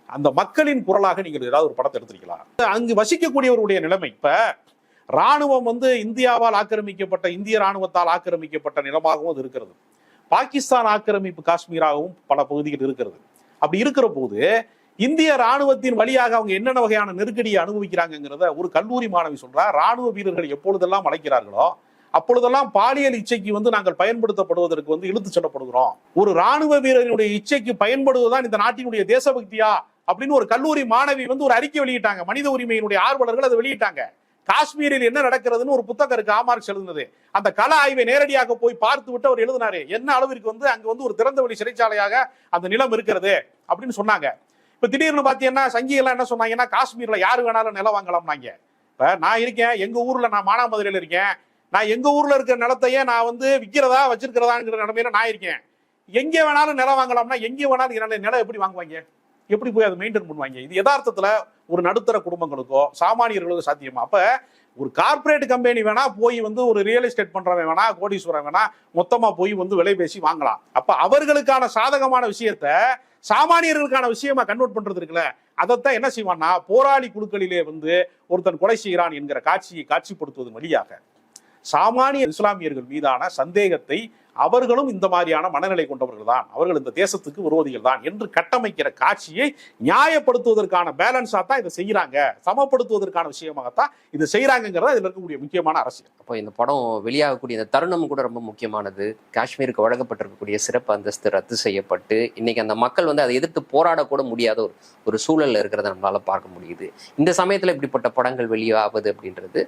S1: அந்த மக்களின் குரலாக நீங்கள் ஏதாவது ஒரு படத்தை எடுத்திருக்கலாம் அங்கு வசிக்கக்கூடியவருடைய நிலைமை. இப்ப ராணுவம் வந்து இந்தியாவால் ஆக்கிரமிக்கப்பட்ட இந்திய ராணுவத்தால் ஆக்கிரமிக்கப்பட்ட நிலமாகவும் அது இருக்கிறது. பாகிஸ்தான் ஆக்கிரமிப்பு காஷ்மீராகவும் பல பகுதிகள் இருக்கிறது. அப்படி இருக்கிற போது இந்திய ராணுவத்தின் வழியாக அவங்க என்னென்ன வகையான நெருக்கடியை அனுபவிக்கிறாங்கிறத ஒரு கல்லூரி மாணவி சொல்றா. ராணுவ வீரர்கள் எப்பொழுதெல்லாம் அழைக்கிறார்களோ அப்பொழுதெல்லாம் பாலியல் இச்சைக்கு வந்து நாங்கள் பயன்படுத்தப்படுவதற்கு வந்து இழுத்து செல்லப்படுகிறோம். ஒரு ராணுவ வீரரினுடைய இச்சைக்கு பயன்படுவதுதான் இந்த நாட்டினுடைய தேசபக்தியா? அப்படின்னு ஒரு கல்லூரி மாணவி வந்து ஒரு அறிக்கை வெளியிட்டாங்க. மனித உரிமையினுடைய ஆர்வலர்கள் அதை வெளியிட்டாங்க. காஷ்மீரில் என்ன நடக்கிறதுன்னு ஒரு புத்தகம் இருக்கு ஆமார்க்ஸ் எழுதுனது. அந்த கல ஆய்வை நேரடியாக போய் பார்த்து விட்டு அவர் எழுதினாரு. என்ன அளவிற்கு வந்து அங்க வந்து ஒரு திறந்த வழி சிறைச்சாலையாக அந்த நிலம் இருக்கிறது? அப்படின்னு சொன்னாங்க. இப்ப திடீர்னு பாத்தீங்கன்னா சங்கிகள்லாம் என்ன சொன்னாங்கன்னா காஷ்மீர்ல யாரு வேணாலும் நிலம் வாங்கலாம்னாங்க. இப்ப நான் இருக்கேன் எங்க ஊர்ல நான் மானாமதுரையில இருக்கேன். நான் எங்க ஊர்ல இருக்கிற நிலத்தையே நான் வந்து விற்கிறதா வச்சிருக்கிறதாங்கிற நிலமையில நான் இருக்கேன். எங்க வேணாலும் நிலம் வாங்கலாம்னா எங்க வேணாலும் நிலம் நிலம் எப்படி வாங்குவாங்க? எப்படி போய் அதை மெயின்டைன் பண்ணுவாங்க? இது யதார்த்தத்துல ஒரு நடுத்தர குடும்பங்களுக்கோ சாமானியர்களுக்கோ சாத்தியமா? அப்ப ஒரு கார்ப்பரேட் கம்பெனி வேணா போய் வந்து ஒரு ரியல் எஸ்டேட் பண்றவன் வேணா கோடீஸ்வரன் வேணா மொத்தமா போய் வந்து விலை பேசி வாங்கலாம். அப்ப அவர்களுக்கான சாதகமான விஷயத்த சாமானியர்களுக்கான விஷயமா கன்வெர்ட் பண்றது இருக்குல்ல அதைத்தான் என்ன செய்வான்னா போராளி குழுக்களிலே வந்து ஒருத்தன் கொலை செய்கிறான் என்கிற காட்சியை காட்சிப்படுத்துவது வழியாக சாமானிய இஸ்லாமியர்கள் மீதான சந்தேகத்தை அவர்களும் இந்த மாதிரியான மனநிலை கொண்டவர்கள் தான் அவர்கள் இந்த தேசத்துக்கு விரோதிகள் தான் என்று கட்டமைக்கிற காட்சியை நியாயப்படுத்துவதற்கான பேலன்ஸா தான் இதை செய்யறாங்க. சமப்படுத்துவதற்கான விஷயமாகத்தான் இது செய்கிறாங்கிறத இதில் இருக்கக்கூடிய முக்கியமான அரசியல்.
S3: அப்போ இந்த படம் வெளியாகக்கூடிய இந்த தருணம் கூட ரொம்ப முக்கியமானது. காஷ்மீருக்கு வழங்கப்பட்டிருக்கக்கூடிய சிறப்பு அந்தஸ்து ரத்து செய்யப்பட்டு இன்னைக்கு அந்த மக்கள் வந்து அதை எதிர்த்து போராடக்கூட முடியாத ஒரு ஒரு சூழல்ல இருக்கிறத நம்மளால பார்க்க முடியுது. இந்த சமயத்துல இப்படிப்பட்ட படங்கள் வெளியாவது அப்படின்றது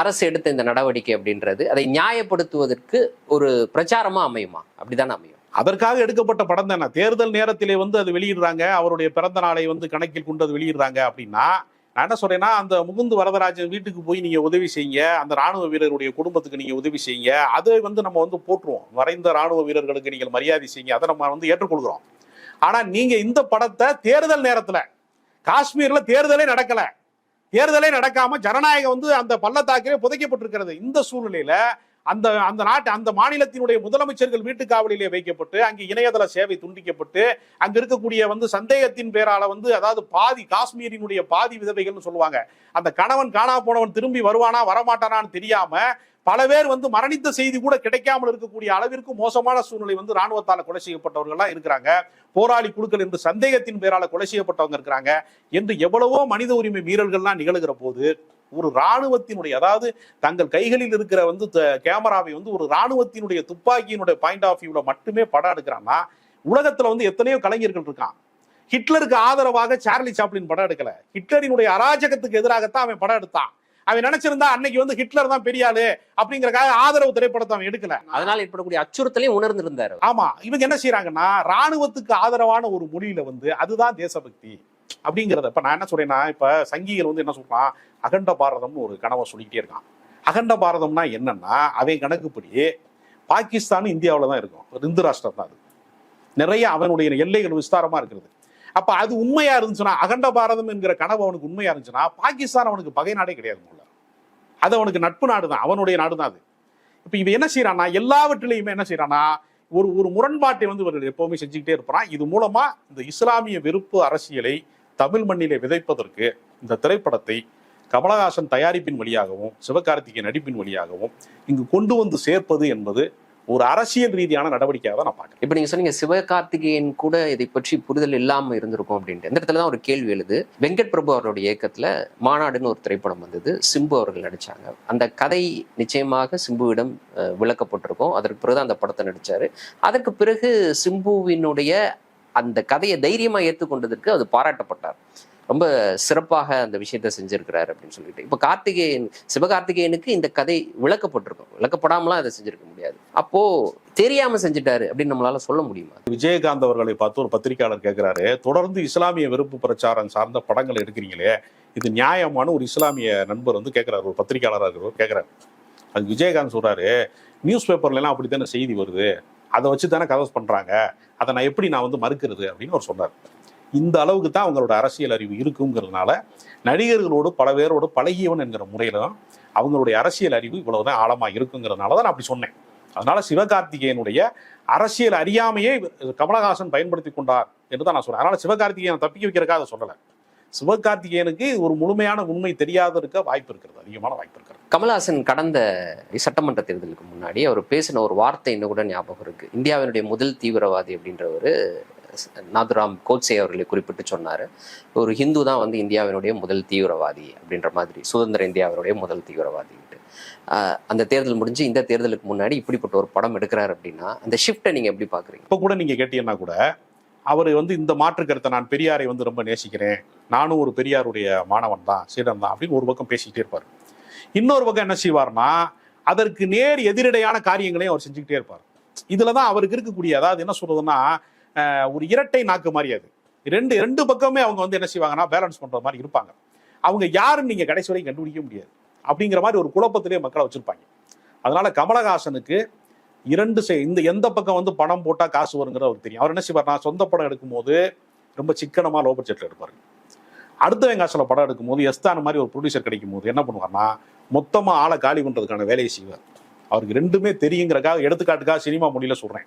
S3: அரசு எடுத்த இந்த நடவடிக்கை அப்படின்றது அதை நியாயப்படுத்துவதற்கு ஒரு பிரச்சனை பிரச்சாரமா அமையுமா? அப்படிதானே அமையும்.
S1: அதற்காக எடுக்கப்பட்ட படம் தானே. தேர்தல் நேரத்திலே வந்து அது வெளியிடுறாங்க. அவருடைய பிறந்த நாளை வந்து கணக்கில் கொண்டு அது வெளியிடுறாங்க அப்படின்னா நான் என்ன சொல்றேன்னா அந்த முகுந்து வரதராஜன் வீட்டுக்கு போய் நீங்க உதவி செய்யுங்க. அந்த ராணுவ வீரருடைய குடும்பத்துக்கு நீங்க உதவி செய்யுங்க. அதை வந்து நம்ம வந்து போற்றுவோம். மறைந்த ராணுவ வீரர்களுக்கு நீங்கள் மரியாதை செய்யுங்க. அதை நம்ம வந்து ஏற்றுக்கொள்கிறோம். ஆனா நீங்க இந்த படத்தை தேர்தல் நேரத்துல காஷ்மீர்ல தேர்தலே நடக்கல. தேர்தலே நடக்காம ஜனநாயகம் வந்து அந்த பள்ளத்தாக்கிலே புதைக்கப்பட்டிருக்கிறது. இந்த சூழ்நிலையில அந்த அந்த நாட்டு அந்த மாநிலத்தினுடைய முதலமைச்சர்கள் வீட்டு காவலிலே வைக்கப்பட்டு அங்கே இணையதள சேவை துண்டிக்கப்பட்டு அங்க இருக்கக்கூடிய வந்து சந்தேகத்தின் பேரால வந்து அதாவது பாதி காஷ்மீரினுடைய பாதி விதவைகள்னு சொல்லுவாங்க. அந்த கணவன் காணா போனவன் திரும்பி வருவானா வரமாட்டானான்னு தெரியாம பல பேர் வந்து மரணித்த செய்தி கூட கிடைக்காமல் இருக்கக்கூடிய அளவிற்கு மோசமான சூழ்நிலை வந்து ராணுவத்தால் கொலை செய்யப்பட்டவர்கள்லாம் இருக்கிறாங்க. போராளி குழுக்கள் என்று சந்தேகத்தின் பேரால கொலை செய்யப்பட்டவங்க இருக்கிறாங்க. என்று எவ்வளவோ மனித உரிமை மீறல்கள்லாம் நிகழ்கிற போது ஒரு ராணுவத்தினுடைய அதாவது தங்கள் கைகளில் இருக்கிற வந்து கேமராவை வந்து ஒரு ராணுவத்தினுடைய துப்பாக்கியினுடைய பாயிண்ட் ஆஃப் வியூல மட்டுமே படம் எடுக்கிறான்னா உலகத்துல வந்து எத்தனையோ கலைஞர்கள் இருக்கான். ஹிட்லருக்கு ஆதரவாக சார்லி சாப்ளின் படம் எடுக்கல. ஹிட்லரினுடைய அராஜகத்துக்கு எதிராகத்தான் அவன் படம் எடுத்தான். அவன் நினைச்சிருந்தா அன்னைக்கு வந்து ஹிட்லர் தான் பெரிய ஆளு அப்படிங்கறக்காக ஆதரவு திரைப்படத்தை அவன் எடுக்கல.
S3: அதனால ஏற்படக்கூடிய அச்சுறுத்தலையும் உணர்ந்திருந்தாரு.
S1: ஆமா இவங்க என்ன செய்யறாங்கன்னா ராணுவத்துக்கு ஆதரவான ஒரு மொழியில வந்து அதுதான் தேசபக்தி. அப்படிங்கிறத இப்போ நான் என்ன சொல்றேன்னா இப்போ சங்கிகள் வந்து என்ன சொல்றான்? அகண்ட பாரதம்னு ஒரு கனவை சொல்லிக்கிட்டே இருக்கான். அகண்ட பாரதம்னா என்னன்னா அவன் கணக்குப்படி பாகிஸ்தான் இந்தியாவில் தான் இருக்கும். இந்து ராஷ்டிரம் தான் அது. நிறைய அவனுடைய எல்லைகள் விஸ்தாரமா இருக்கிறது. அப்போ அது உண்மையா இருந்துச்சுன்னா அகண்ட பாரதம் என்கிற கனவு அவனுக்கு உண்மையா இருந்துச்சுன்னா பாகிஸ்தான் அவனுக்கு பகை நாடே கிடையாது முதல்ல. அது அவனுக்கு நட்பு நாடு தான் அவனுடைய நாடு தான் அது. இப்போ இவன் என்ன செய்யறான்னா எல்லாவற்றிலையுமே என்ன செய்யறான்னா ஒரு ஒரு முரண்பாட்டை வந்து இவர்கள் எப்பவுமே செஞ்சுக்கிட்டே இருப்பான் இது மூலமா இந்த இஸ்லாமிய வெறுப்பு அரசியலை தமிழ் மண்ணிலே விதைப்பதற்கு இந்த திரைப்படத்தை கமலஹாசன் தயாரிப்பின் வழியாகவும் சிவகார்த்திகேயன் நடிப்பின் வழியாகவும் இங்கு கொண்டு வந்து சேர்ப்பது என்பது ஒரு அரசியல் ரீதியான நடவடிக்கையாக தான் நான் பார்க்கிறேன்.
S3: இப்ப நீங்க சொன்னீங்க சிவகார்த்திகேயன் கூட இதை பற்றி புரிதல் இல்லாம இருந்திருக்கும் அப்படின்ட்டு. இந்த இடத்துல தான் ஒரு கேள்வி எழுது. வெங்கட் பிரபு அவருடைய இயக்கத்துல மாநாடுன்னு ஒரு திரைப்படம் வந்தது சிம்பு அவர்கள் நடிச்சாங்க. அந்த கதை நிச்சயமாக சிம்புவிடம் விளக்கப்பட்டிருக்கும். அதற்கு பிறகு அந்த படத்தை நடிச்சாரு. அதற்கு பிறகு சிம்புவினுடைய அந்த கதையை தைரியமா ஏற்றுக்கொண்டதற்கு அது பாராட்டப்பட்டார். ரொம்ப சிறப்பாக அந்த விஷயத்த செஞ்சிருக்கிறாரு அப்படின்னு சொல்லிட்டு. இப்போ கார்த்திகேயன் சிவகார்த்திகேயனுக்கு இந்த கதை விளக்கப்பட்டிருக்கும். விளக்கப்படாமலாம் அதை செஞ்சிருக்க முடியாது. அப்போ தெரியாம செஞ்சுட்டாரு அப்படின்னு நம்மளால சொல்ல முடியுமா?
S1: விஜயகாந்த் அவர்களை பார்த்து ஒரு பத்திரிகையாளர் கேட்கிறாரு தொடர்ந்து இஸ்லாமிய வெறுப்பு பிரச்சாரம் சார்ந்த படங்கள் எடுக்கிறீங்களே இது நியாயமான ஒரு இஸ்லாமிய நண்பர் வந்து கேட்கிறாரு ஒரு பத்திரிகையாளராக இருக்கிறவர் கேட்கிறாரு அது விஜயகாந்த் சொல்றாரு நியூஸ் பேப்பர்ல எல்லாம் அப்படித்தானே செய்தி வருது அதை வச்சு தானே கதை பண்றாங்க அதை நான் எப்படி நான் வந்து மறுக்கிறது? அப்படின்னு அவர் சொன்னார். இந்த அளவுக்கு தான் அவங்களோட அரசியல் அறிவு இருக்குங்கிறதுனால நடிகர்களோடு பல பேரோடு பழகியவன் என்கிற முறையிலும் அவங்களுடைய அரசியல் அறிவு இவ்வளவுதான் ஆழமா இருக்குங்கிறதுனால தான் நான் அப்படி சொன்னேன். அதனால சிவகார்த்திகேயனுடைய அரசியல் அறியாமையே கமலஹாசன் பயன்படுத்தி கொண்டார் என்று தான் நான் சொல்றேன். அதனால சிவகார்த்திகேயனை தப்பிக்க வைக்கிறக்காக அதை சொல்லலை. சிவகார்த்திகேயனுக்கு ஒரு முழுமையான உண்மை தெரியாத இருக்க வாய்ப்பு இருக்கிறது அதிகமான வாய்ப்பு இருக்கிறது.
S3: கமல்ஹாசன் கடந்த சட்டமன்ற தேர்தலுக்கு முன்னாடி அவர் பேசின ஒரு வார்த்தை இன்னும் கூட ஞாபகம் இருக்கு. இந்தியாவினுடைய முதல் தீவிரவாதி அப்படின்றவர் நாதுராம் கோட்சே அவர்களை குறிப்பிட்டு சொன்னார். ஒரு ஹிந்து தான் வந்து இந்தியாவினுடைய முதல் தீவிரவாதி அப்படின்ற மாதிரி சுதந்திர இந்தியாவினுடைய முதல் தீவிரவாதின்ட்டு அந்த தேர்தல் முடிஞ்சு இந்த தேர்தலுக்கு முன்னாடி இப்படிப்பட்ட ஒரு படம் எடுக்கிறாரு அப்படின்னா அந்த ஷிஃப்ட்டை நீங்க எப்படி பார்க்குறீங்க
S1: இப்போ கூட நீங்க கேட்டீங்கன்னா கூட அவர் வந்து இந்த மாற்று கருத்தை நான் பெரியாரை வந்து ரொம்ப நேசிக்கிறேன் நானும் ஒரு பெரியாருடைய மாணவன் தான் சீடன் தான் அப்படின்னு ஒரு பக்கம் பேசிக்கிட்டே இருப்பார். இன்னொரு பக்கம் என்ன செய்வார்னா அதற்கு நேர் எதிரடையான காரியங்களையும் அவர் செஞ்சுக்கிட்டே இருப்பார். இதில் தான் அவருக்கு இருக்கக்கூடிய அதாவது என்ன சொல்றதுன்னா ஒரு இரட்டை நாக்கு மாதிரி அது. ரெண்டு ரெண்டு பக்கமே அவங்க வந்து என்ன செய்வாங்கன்னா பேலன்ஸ் பண்ற மாதிரி இருப்பாங்க. அவங்க யாருன்னு நீங்க கடைசி வரைக்கும் கண்டுபிடிக்க முடியாது. அப்படிங்கிற மாதிரி ஒரு குழப்பத்திலே மக்களை வச்சிருப்பாங்க. அதனால கமலஹாசனுக்கு இரண்டு செ- இந்த எந்த பக்கம் வந்து பணம் போட்டா காசு வருங்கிற அவருக்கு தெரியும். அவர் என்ன செய்வார்னா சொந்த படம் எடுக்கும்போது ரொம்ப சிக்கனமா லோ பட்ஜெட்ல எடுப்பாரு. அடுத்த காசுல படம் எடுக்கும்போது எஸ்தான் மாதிரி ஒரு ப்ரொடியூசர் கிடைக்கும் போது என்ன பண்ணுவார்னா மொத்தமா ஆளை காலி பண்றதுக்கான வேலையை செய்வார். அவருக்கு ரெண்டுமே தெரியுங்கிறக்காக எடுத்துக்காட்டுக்காக சினிமா மொழியில சொல்றேன்.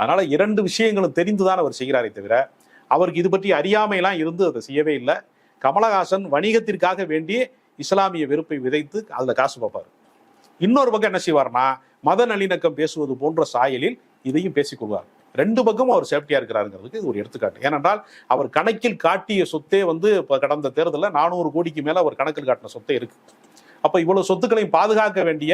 S1: அதனால இரண்டு விஷயங்களும் தெரிந்துதான் அவர் செய்கிறாரே தவிர அவருக்கு இது பற்றி அறியாமையெல்லாம் இருந்து அதை செய்யவே இல்லை. கமலஹாசன் வணிகத்திற்காக வேண்டி இஸ்லாமிய வெறுப்பை விதைத்து அதில் காசு பார்ப்பார். இன்னொரு பக்கம் என்ன செய்வார்னா மத நல்லிணக்கம் பேசுவது போன்ற சாயலில் இதையும் பேசிக்கொள்வார் ரெண்டு பக்கமும் அவர் சேஃப்டியா இருக்கிறாருங்கிறதுக்கு இது ஒரு எடுத்துக்காட்டு. ஏனென்றால் அவர் கணக்கில் காட்டிய சொத்தே வந்து இப்போ கடந்த தேர்தலில் நானூறு கோடிக்கு மேல அவர் கணக்கில் காட்டின சொத்தே இருக்கு. அப்ப இவ்வளவு சொத்துக்களையும் பாதுகாக்க வேண்டிய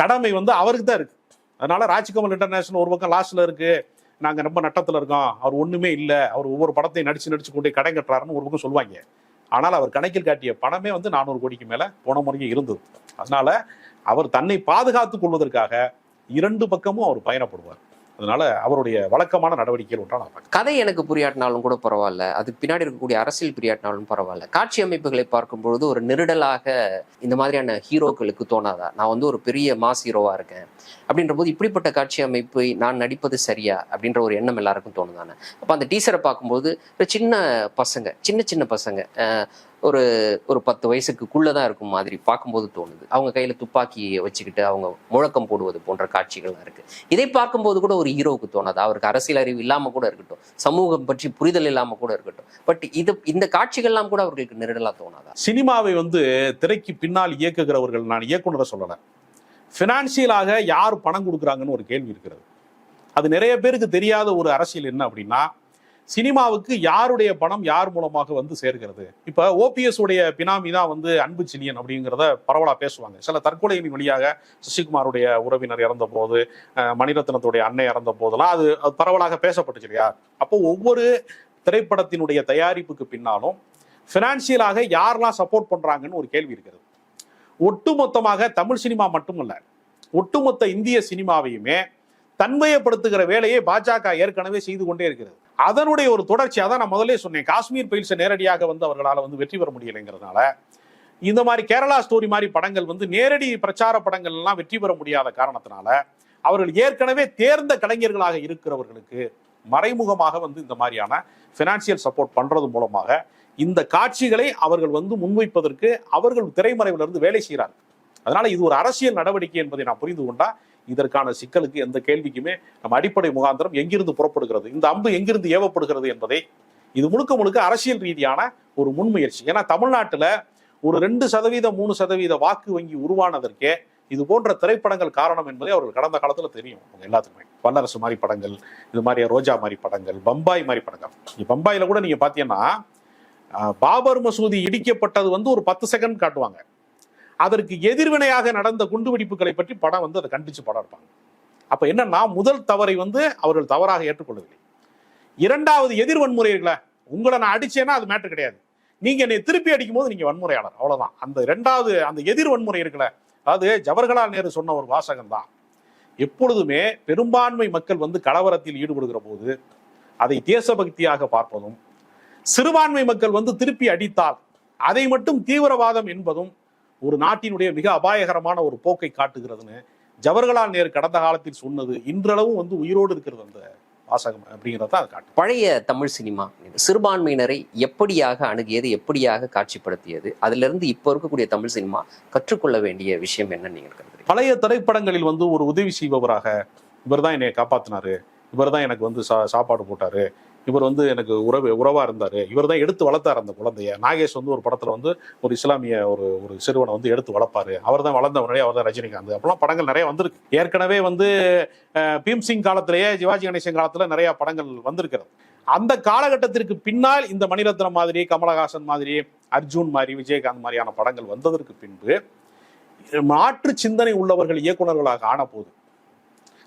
S1: கடமை வந்து அவருக்கு தான் இருக்கு. அதனால ராஜ்கமல் இன்டர்நேஷனல் ஒரு பக்கம் லாஸ்ட்ல இருக்கு. நாங்க ரொம்ப நட்டத்துல இருக்கோம். அவர் ஒண்ணுமே இல்லை. அவர் ஒவ்வொரு படத்தையும் நடிச்சு நடிச்சு கொண்டு கடை கடன் கட்டுறாருன்னு ஒரு பக்கம் சொல்லுவாங்க. ஆனால் அவர் கணக்கில் காட்டிய பணமே வந்து நானூறு கோடிக்கு மேல போன முறையும் இருந்தது. அதனால அவர் தன்னை பாதுகாத்துக் கொள்வதற்காக இரண்டு பக்கமும் அவர் பயணப்படுவார். அதனால அவருடைய வழக்கமான நடவடிக்கைகள் ஒன்றா நான்
S3: கதை எனக்கு புரியாட்டினாலும் கூட பரவாயில்ல. அதுக்கு பின்னாடி இருக்கக்கூடிய அரசியல் புரியாட்டினாலும் பரவாயில்ல. காட்சி அமைப்புகளை பார்க்கும்பொழுது ஒரு நெருடலாக இந்த மாதிரியான ஹீரோக்களுக்கு தோணாதா? நான் வந்து ஒரு பெரிய மாஸ் ஹீரோவா இருக்கேன். அப்படின்ற போது இப்படிப்பட்ட காட்சி அமைப்பை நான் நடிப்பது சரியா? அப்படின்ற ஒரு எண்ணம் எல்லாருக்கும் தோணுதானே? அப்போ அந்த டீசரை பார்க்கும்போது ஒரு சின்ன பசங்க சின்ன சின்ன பசங்க ஒரு ஒரு பத்து வயசுக்குள்ளே தான் இருக்கும் மாதிரி பார்க்கும்போது தோணுது. அவங்க கையில் துப்பாக்கியை வச்சுக்கிட்டு அவங்க முழக்கம் போடுவது போன்ற காட்சிகள்லாம் இருக்குது இதை பார்க்கும்போது கூட ஒரு ஹீரோவுக்கு தோணாது. அவருக்கு அரசியல் அறிவு இல்லாமல் கூட இருக்கட்டும். சமூகம் பற்றி புரிதல் இல்லாமல் கூட இருக்கட்டும். பட் இது இந்த காட்சிகள்லாம் கூட அவர்களுக்கு நெருடலாக தோணாதா?
S1: சினிமாவை வந்து திரைக்கு பின்னால் இயக்குகிறவர்கள் நான் இயக்குனரை சொல்லலை. ஃபினான்சியலாக யார் பணம் கொடுக்குறாங்கன்னு ஒரு கேள்வி இருக்கிறது. அது நிறைய பேருக்கு தெரியாத ஒரு அரசியல் என்ன அப்படின்னா சினிமாவுக்கு யாருடைய பணம் யார் மூலமாக வந்து சேர்கிறது? இப்ப ஓபிஎஸ் உடைய பினாமி தான் வந்து அன்பு சினியன் அப்படிங்கிறத பரவலா பேசுவாங்க. சில தற்கொலையின் வழியாக சசிகுமாருடைய உறவினர் இறந்த போது மணிரத்னத்துடைய அன்னை இறந்த போதெல்லாம் அது அது பரவலாக பேசப்பட்டுச்சு இல்லையா? அப்போ ஒவ்வொரு திரைப்படத்தினுடைய தயாரிப்புக்கு பின்னாலும் பினான்சியலாக யாரெல்லாம் சப்போர்ட் பண்றாங்கன்னு ஒரு கேள்வி இருக்கிறது ஒட்டுமொத்தமாக தமிழ் சினிமா மட்டுமல்ல ஒட்டுமொத்த இந்திய சினிமாவையுமே தன்மையப்படுத்துகிற வேலையை பாஜக ஏற்கனவே செய்து கொண்டே இருக்கிறது. அதனுடைய ஒரு தொடர்ச்சி அதான் நான் முதல்ல சொன்னேன். காஷ்மீர் பயில்ஸை நேரடியாக வந்து அவர்களால் வந்து வெற்றி பெற முடியலைங்கிறதுனால இந்த மாதிரி கேரளா ஸ்டோரி மாதிரி படங்கள் வந்து நேரடி பிரச்சார படங்கள் எல்லாம் வெற்றி பெற முடியாத காரணத்தினால அவர்கள் ஏற்கனவே தேர்ந்த கலைஞர்களாக இருக்கிறவர்களுக்கு மறைமுகமாக வந்து இந்த மாதிரியான ஃபினான்சியல் சப்போர்ட் பண்றது மூலமாக இந்த காட்சிகளை அவர்கள் வந்து முன்வைப்பதற்கு அவர்கள் திரைமறைவிலிருந்து வேலை செய்கிறார்கள். அதனால இது ஒரு அரசியல் நடவடிக்கை என்பதை நான் புரிந்து கொண்டா இதற்கான சிக்கலுக்கு எந்த கேள்விக்குமே நம்ம அடிப்படை முகாந்திரம் எங்கிருந்து புறப்படுகிறது? இந்த அம்பு எங்கிருந்து ஏவப்படுகிறது என்பதை இது முழுக்க முழுக்க அரசியல் ரீதியான ஒரு முன்முயற்சி. ஏன்னா தமிழ்நாட்டில் ஒரு ரெண்டு சதவீதம் மூணு சதவீத வாக்கு வங்கி உருவானதற்கே இது போன்ற திரைப்படங்கள் காரணம் என்பதை அவர்கள் கடந்த காலத்தில் தெரியும். அவங்க எல்லாத்துக்குமே. வல்லரசு மாதிரி படங்கள் இது மாதிரி ரோஜா மாதிரி படங்கள் பம்பாய் மாதிரி படங்கள். பம்பாயில் கூட நீங்க பாத்தீங்கன்னா பாபர் மசூதி இடிக்கப்பட்டது வந்து ஒரு பத்து செகண்ட் காட்டுவாங்க. அதற்கு எதிர்வினையாக நடந்த குண்டுவெடிப்புகளை பற்றி படம் வந்து அதை கண்டிச்சு படம் எடுப்பாங்க. அப்ப என்னன்னா முதல் தவறை வந்து அவர்கள் தவறாக ஏற்றுக்கொள்ளவில்லை. இரண்டாவது எதிர் வன்முறை உங்களை நான் அடிச்சேன்னா அது மேட்டர் கிடையாது. நீங்க என்னை திருப்பி அடிக்கும் போது நீங்க வன்முறையாளர் அவ்வளவுதான். அந்த இரண்டாவது அந்த எதிர் வன்முறை இருக்கல அதாவது ஜவஹர்லால் நேரு சொன்ன ஒரு வாசகம் தான் எப்பொழுதுமே பெரும்பான்மை மக்கள் வந்து கலவரத்தில் ஈடுபடுகிற போது அதை தேசபக்தியாக பார்ப்பதும் சிறுபான்மை மக்கள் வந்து திருப்பி அடித்தால் அதை மட்டும் தீவிரவாதம் என்பதும் ஒரு நாட்டினுடைய மிக அபாயகரமான ஒரு போக்கை காட்டுகிறதுன்னு ஜவஹர்லால் நேரு கடந்த காலத்தில் சொன்னது இன்றளவும் வந்து உயிரோடு இருக்கிறது அந்த வாசகம் அப்படிங்கிறத அது காட்டும்
S3: பழைய தமிழ் சினிமா சிறுபான்மையினரை எப்படியாக அணுகியது எப்படியாக காட்சிப்படுத்தியது அதுல இருந்து இப்போ இருக்கக்கூடிய தமிழ் சினிமா கற்றுக்கொள்ள வேண்டிய விஷயம் என்ன நீங்க கருதுறீங்க?
S1: பழைய திரைப்படங்களில் வந்து ஒரு உதவி செய்பவராக இவர் தான் என்னை காப்பாத்தினாரு. இவர் தான் எனக்கு வந்து சா சாப்பாடு போட்டாரு. இவர் வந்து எனக்கு உறவு உறவாக இருந்தார். இவர் தான் எடுத்து வளர்த்தார் அந்த குழந்தைய. நாகேஷ் வந்து ஒரு படத்தில் வந்து ஒரு இஸ்லாமிய ஒரு ஒரு சிறுவனை வந்து எடுத்து வளர்ப்பாரு. அவர் தான் வளர்ந்த முன்னாடி அவர் தான் ரஜினிகாந்த். அப்பெல்லாம் படங்கள் நிறைய வந்திருக்கு. ஏற்கனவே வந்து பீம்சிங் காலத்திலேயே சிவாஜி கணேசன் காலத்தில் நிறையா படங்கள் வந்திருக்கிறது. அந்த காலகட்டத்திற்கு பின்னால் இந்த மணிரத்னம் மாதிரி கமலஹாசன் மாதிரி அர்ஜுன் மாதிரி விஜயகாந்த் மாதிரியான படங்கள் வந்ததற்கு பின்பு மாற்று சிந்தனை உள்ளவர்கள் இயக்குனர்களாக ஆன போது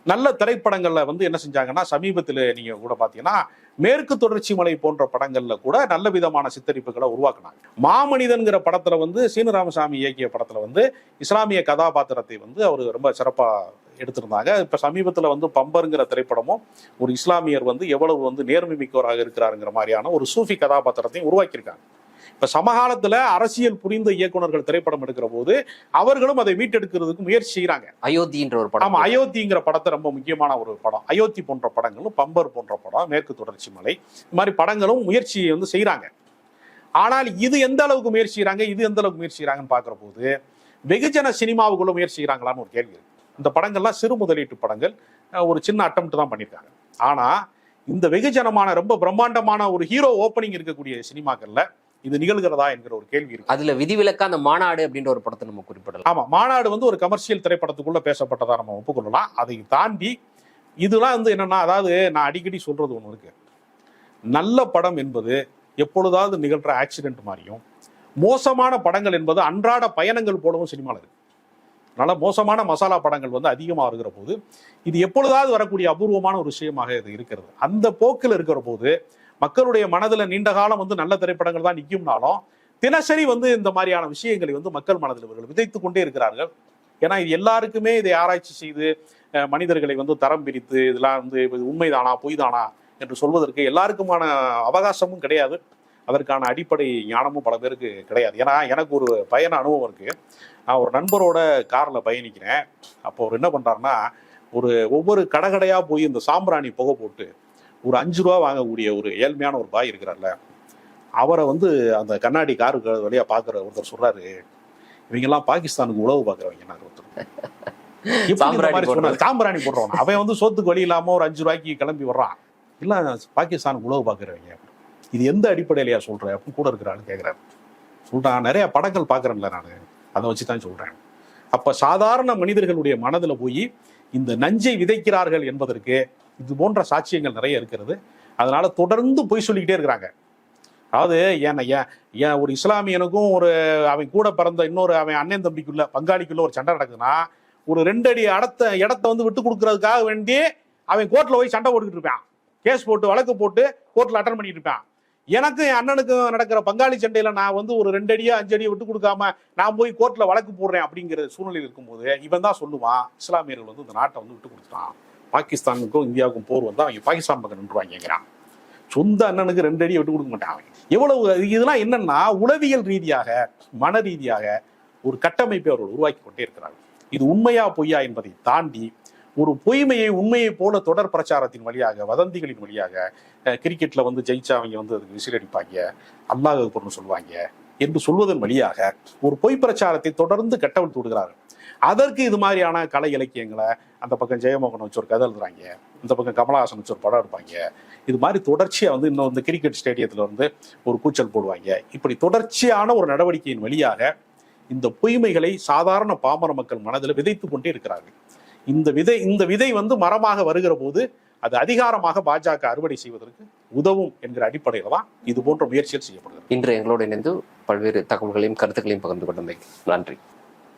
S1: நல்ல திரைப்படங்களில் வந்து என்ன செஞ்சாங்கன்னா சமீபத்தில் நீங்கள் கூட பார்த்தீங்கன்னா மேற்கு தொடர்ச்சி மலை போன்ற படங்கள்ல கூட நல்ல விதமான சித்தரிப்புகளை உருவாக்குனாங்க. மாமனிதன்கிற படத்துல வந்து சீனு ராமசாமி இயக்கிய படத்துல வந்து இஸ்லாமிய கதாபாத்திரத்தை வந்து அவர் ரொம்ப சிறப்பா எடுத்திருந்தாங்க. இப்ப சமீபத்துல வந்து பம்பருங்கிற திரைப்படமும் ஒரு இஸ்லாமியர் வந்து எவ்வளவு வந்து நேர்மை மிக்கவராக இருக்கிறாருங்கிற மாதிரியான ஒரு சூஃபி கதாபாத்திரத்தையும் உருவாக்கியிருக்காங்க. இப்ப சமகாலத்துல அரசியல் புரிந்த இயக்குனர்கள் திரைப்படம் எடுக்கிற போது அவர்களும் அதை மீட்டெடுக்கிறதுக்கு முயற்சி செய்யறாங்க
S3: அயோத்தின்ற ஒரு படம்.
S1: அயோத்திங்கிற படத்தை ரொம்ப முக்கியமான ஒரு படம். அயோத்தி போன்ற படங்களும் பம்பர் போன்ற படம் மேற்கு தொடர்ச்சி மலை இந்த மாதிரி படங்களும் முயற்சி வந்து செய்றாங்க. ஆனால் இது எந்த அளவுக்கு முயற்சி செய்றாங்க இது எந்த அளவுக்கு முயற்சி செய்றாங்கன்னு பாக்குற போது வெகுஜன சினிமாவுக்குள்ள முயற்சி செய்றாங்களான்னு ஒரு கேள்வி இந்த படங்கள்லாம் சிறு முதலீட்டு படங்கள் ஒரு சின்ன அட்டம் தான் பண்ணியிருக்காங்க ஆனா இந்த வெகுஜனமான ரொம்ப பிரம்மாண்டமான ஒரு ஹீரோ ஓப்பனிங் இருக்கக்கூடிய சினிமாக்கள்ல இது நிகழ்கிறதா என்கிற ஒரு கேள்வி இருக்கு.
S3: அதுல விதிவிலக்கா அந்த மாநாடு அப்படின்ற ஒரு படத்தை நம்ம குறிப்பிடலாம்.
S1: ஆமா மாநாடு வந்து ஒரு கமர்ஷியல் திரைப்படத்துக்குள்ள பேசப்பட்டதா நம்ம ஒப்புக்கொள்ளலாம். அதை தாண்டி இதெல்லாம் வந்து என்னன்னா அதாவது நான் அடிக்கடி சொல்றது ஒன்று இருக்கு. நல்ல படம் என்பது எப்பொழுதாவது நிகழ்ற ஆக்சிடென்ட் மாதிரியும் மோசமான படங்கள் என்பது அன்றாட பயணங்கள் போலவும் சினிமாவில் இருக்கு. அதனால மோசமான மசாலா படங்கள் வந்து அதிகமாக இருக்கிற போது இது எப்பொழுதாவது வரக்கூடிய அபூர்வமான ஒரு விஷயமாக இது இருக்கிறது. அந்த போக்கில் இருக்கிற போது மக்களுடைய மனதில் நீண்ட காலம் வந்து நல்ல திரைப்படங்கள் தான் நிற்கும்னாலும் தினசரி வந்து இந்த மாதிரியான விஷயங்களை வந்து மக்கள் மனதில் இவர்கள் விதைத்து கொண்டே இருக்கிறார்கள். ஏன்னா இது எல்லாருக்குமே இதை ஆராய்ச்சி செய்து மனிதர்களை வந்து தரம் பிரித்து இதெல்லாம் வந்து உண்மைதானா பொய்தானா என்று சொல்வதற்கு எல்லாருக்குமான அவகாசமும் கிடையாது. அதற்கான அடிப்படை ஞானமும் பல பேருக்கு கிடையாது. ஏன்னா எனக்கு ஒரு பயண அனுபவம் இருக்குது நான் ஒரு நண்பரோட காரில் பயணிக்கிறேன். அப்போ அவர் என்ன பண்ணுறாருன்னா ஒரு ஒவ்வொரு கடைகடையா போய் இந்த சாம்பிராணி புகை போட்டு ஒரு அஞ்சு ரூபா வாங்கக்கூடிய ஒரு ஏழ்மையான ஒரு பாய் இருக்கிறார்ல அவரை வந்து அந்த கண்ணாடி காருக்கு வழியா பாக்குற ஒருத்தர் சொல்றாரு இவங்கெல்லாம் பாகிஸ்தானுக்கு உழவு பாக்குறவங்க நான் ஒருத்தர்.
S3: சாம்பிராணி?
S1: சாம்பிராணி போடுறவன். அவன் வந்து சோத்துக்கு வழி இல்லாம ஒரு அஞ்சு ரூபாய்க்கு கிளம்பி வர்றான். இல்ல பாகிஸ்தானுக்கு உழவு பாக்குறவங்க. இது எந்த அடிப்படையிலையா சொல்ற? அப்படின்னு கூட இருக்கிறான்னு கேக்குறாரு. சொல்றான் நிறைய படங்கள் பாக்குறேன்ல நான். அதை வச்சு தான் சொல்றேன். அப்ப சாதாரண மனிதர்களுடைய மனதுல போய் இந்த நஞ்சை விதைக்கிறார்கள் என்பதற்கு இது போன்ற சாட்சியங்கள் நிறைய இருக்கிறது. அதனால தொடர்ந்து பொய் சொல்லிக்கிட்டே இருக்கிறாங்க. அதாவது ஏன் ஏன் ஒரு இஸ்லாமியனுக்கும் ஒரு அவன் கூட பிறந்த இன்னொரு அவன் அண்ணன் தம்பிக்குள்ள பங்காளிக்குள்ள ஒரு சண்டை நடக்குதுன்னா ஒரு ரெண்டு அடி இடத்த இடத்த வந்து விட்டு கொடுக்கறதுக்காக வேண்டி அவன் கோர்ட்ல போய் சண்டை போட்டுக்கிட்டு இருப்பான். கேஸ் போட்டு வழக்கு போட்டு கோர்ட்ல அட்டன் பண்ணிட்டு இருப்பான். எனக்கும் என் அண்ணனுக்கும் நடக்கிற பங்காளி சண்டையில நான் வந்து ஒரு ரெண்டு அடியோ அஞ்சு அடியோ விட்டு கொடுக்காம நான் போய் கோர்ட்ல வழக்கு போடுறேன் அப்படிங்கிற சூழ்நிலையில் இருக்கும்போது இவன் தான் சொல்லுவான் இஸ்லாமியர்கள் வந்து இந்த நாட்டை வந்து விட்டு கொடுத்துட்டான். பாகிஸ்தானுக்கும் இந்தியாவுக்கும் போர் வந்தால் அவங்க பாகிஸ்தான் பக்கம் நின்றுவாங்கிறான் சொந்த அண்ணனுக்கு ரெண்டு அடி விட்டு கொடுக்க மாட்டான் அவன். எவ்வளவு இதெல்லாம் என்னன்னா உளவியல் ரீதியாக மன ரீதியாக ஒரு கட்டமைப்பை அவர்கள் உருவாக்கி கொண்டே இருக்கிறார்கள். இது உண்மையா பொய்யா என்பதை தாண்டி ஒரு பொய்மையை உண்மையை போல தொடர் பிரச்சாரத்தின் வழியாக வதந்திகளின் வழியாக கிரிக்கெட்ல வந்து ஜெயிச்சா அவங்க வந்து அதுக்கு விசில் அடிப்பாங்க அல்லாஹ் பொருள் சொல்லுவாங்க என்று சொல்வதன் வழியாக ஒரு பொய் பிரச்சாரத்தை தொடர்ந்து கட்டவிழ்த்து விடுகிறார்கள். அதற்கு இது மாதிரியான கலை இலக்கியங்களை அந்த பக்கம் ஜெயமோகன் வச்சு ஒரு கதை எழுதுறாங்க. இந்த பக்கம் கமலஹாசன் வச்சு ஒரு படம் எடுப்பாங்க. இது மாதிரி தொடர்ச்சியாக வந்து இன்னும் இந்த கிரிக்கெட் ஸ்டேடியத்தில் வந்து ஒரு கூச்சல் போடுவாங்க. இப்படி தொடர்ச்சியான ஒரு நடவடிக்கையின் வழியாக இந்த பொய்மைகளை சாதாரண பாமர மக்கள் மனதில் விதைத்து கொண்டே இருக்கிறார்கள். இந்த விதை இந்த விதை வந்து மரமாக வருகிற போது அது அதிகாரமாக பாஜக அறுவடை செய்வதற்கு உதவும் என்கிற அடிப்படையில் தான் இது போன்ற முயற்சிகள் செய்யப்படுகிறது.
S3: இன்று எங்களோடு இணைந்து பல்வேறு தகவல்களையும் கருத்துக்களையும் பகிர்ந்து கொண்டமைக்கு நன்றி.